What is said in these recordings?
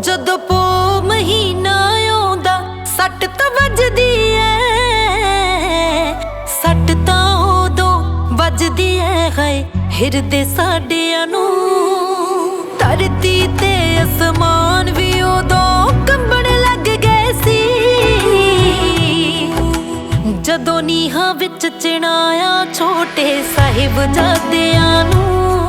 ਜਦੋਂ ਪੋ ਮਹੀਨਾ ਆਉਂਦਾ, ਸੱਟ ਤਾਂ ਵੱਜਦੀ ਐ। ਸੱਟ ਤਾਂ ਉਦੋਂ ਵੱਜਦੀ ਐ, ਹਾਏ, ਹਿਰਦੇ ਸਾਡਿਆਂ ਨੂੰ। ਧਰਤੀ ਤੇ ਅਸਮਾਨ ਵੀ ਉਦੋਂ ਕੰਬਣ ਨੀਹਾਂ ਵਿੱਚ ਛੋਟੇ ਸਾਹਿਬ ਜਾਦਿਆਂ ਨੂੰ।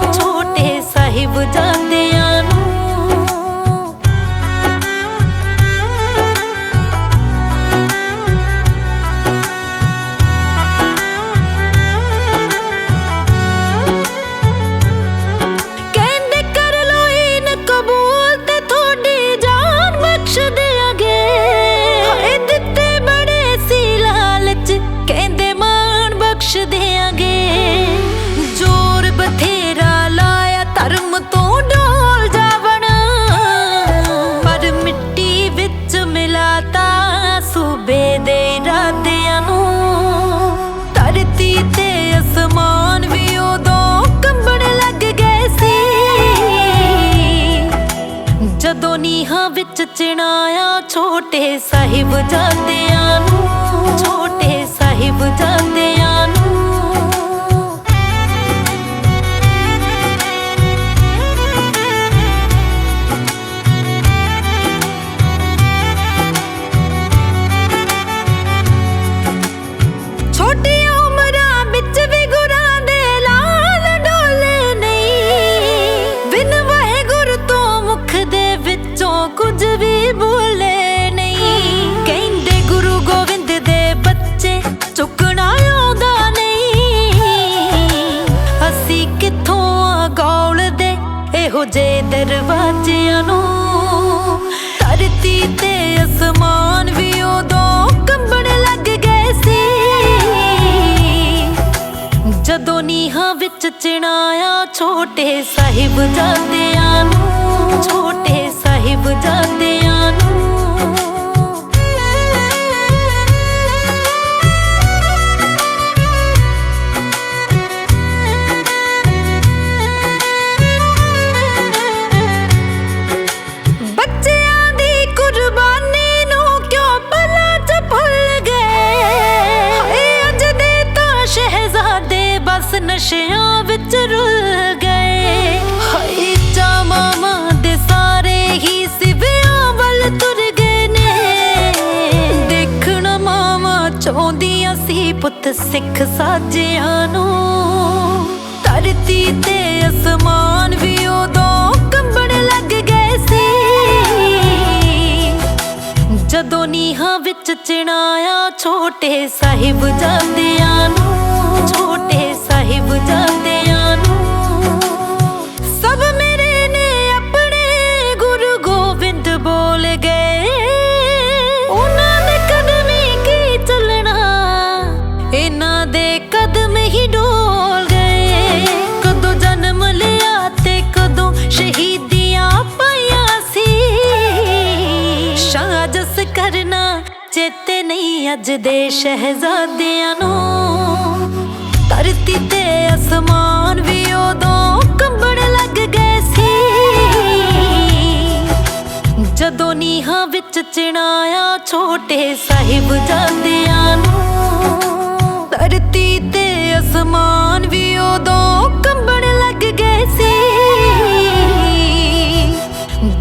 ਜਦੋਂ ਵਿੱਚ ਚਿਣਾਇਆ ਛੋਟੇ ਸਾਹਿਬ ਜਾਂਦਿਆਂ ਨੂੰ ਛੋਟੇ ਸਾਹਿਬ ਜਾਂਦੇ ਕੁਝ ਵੀ ਬੋਲੇ ਨਹੀਂ। ਕਹਿੰਦੇ ਗੁਰੂ ਗੋਬਿੰਦ ਦੇ ਬੱਚੇ ਚੁੱਕਣਾ ਆਉਂਦਾ ਨਹੀਂ। ਅਸੀਂ ਕਿੱਥੋਂ ਆ ਗੌਲਦੇ ਇਹੋ ਜੇ ਦਰਵਾਜ਼ਿਆਂ ਨੂੰ? ਧਰਤੀ ਤੇ ਅਸਮਾਨ ਵੀ ਉਦੋਂ ਕੰਬਣ ਲੱਗ ਗਏ ਸੀ। ਜਦੋਂ ਨੀਹਾਂ ਵਿੱਚ ਚਿਣਾਇਆ ਛੋਟੇ ਸਾਹਿਬ ਜਾਂਦਿਆਂ ਨੂੰ, ਛੋਟੇ ਸਾਹਿਬ ਜਾਂਦਿਆਂ ਨੂੰ। ਬੱਚਿਆਂ ਦੀ ਕੁਰਬਾਨੀ ਨੂੰ ਕਿਉਂ ਭਲਾ ਚ ਭੁੱਲ ਗਏ? ਹਾਏ ਅੱਜ ਦੇ ਤਾਂ ਸ਼ਹਿਜ਼ਾਦੇ ਬਸ ਨਸ਼ਿਆਂ ਸਿੱਖ ਸਾਜਿਆਂ ਨੂੰ। ਧਰਤੀ ਤੇ ਅਸਮਾਨ ਵੀ ਉਦੋਂ ਕੰਬਣ ਲੱਗ ਗਏ ਸੀ। ਜਦੋਂ ਨੀਹਾਂ ਵਿੱਚ ਚਿਣਾਇਆ ਛੋਟੇ ਸਾਹਿਬ ਜਾਂਦਿਆਂ ਨੂੰ, ਛੋਟੇ ਸ਼ਹੀਦੀਆਂ ਪਾਈਆਂ ਸੀ। ਸ਼ਾਜਸ ਕਰਨਾ ਚੇਤੇ ਨਹੀਂ ਅੱਜ ਦੇ ਸ਼ਹਿਜ਼ਾਦਿਆਂ ਨੂੰ। ਧਰਤੀ ਤੇ ਅਸਮਾਨ ਵੀ ਉਦੋਂ ਕੰਬਣ ਲੱਗ ਗਏ ਸੀ। ਜਦੋਂ ਨੀਹਾਂ ਵਿੱਚ ਚਿਣਾਇਆ ਛੋਟੇ ਸਾਹਿਬ ਜਾਂਦਿਆਂ ਨੂੰ, ਧਰਤੀ ਤੇ ਅਸਮਾਨ ਵੀ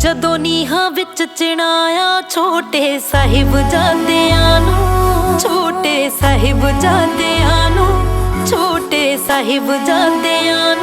ਜਦੋਂ ਨੀਹਾਂ ਵਿੱਚ ਚਿਣਾਇਆ ਛੋਟੇ ਸਾਹਿਬ ਜਾਂਦਿਆਂ ਨੂੰ, ਛੋਟੇ ਸਾਹਿਬ ਜਾਂਦਿਆਂ ਨੂੰ, ਛੋਟੇ ਸਾਹਿਬ ਜਾਂਦਿਆਂ ਨੂੰ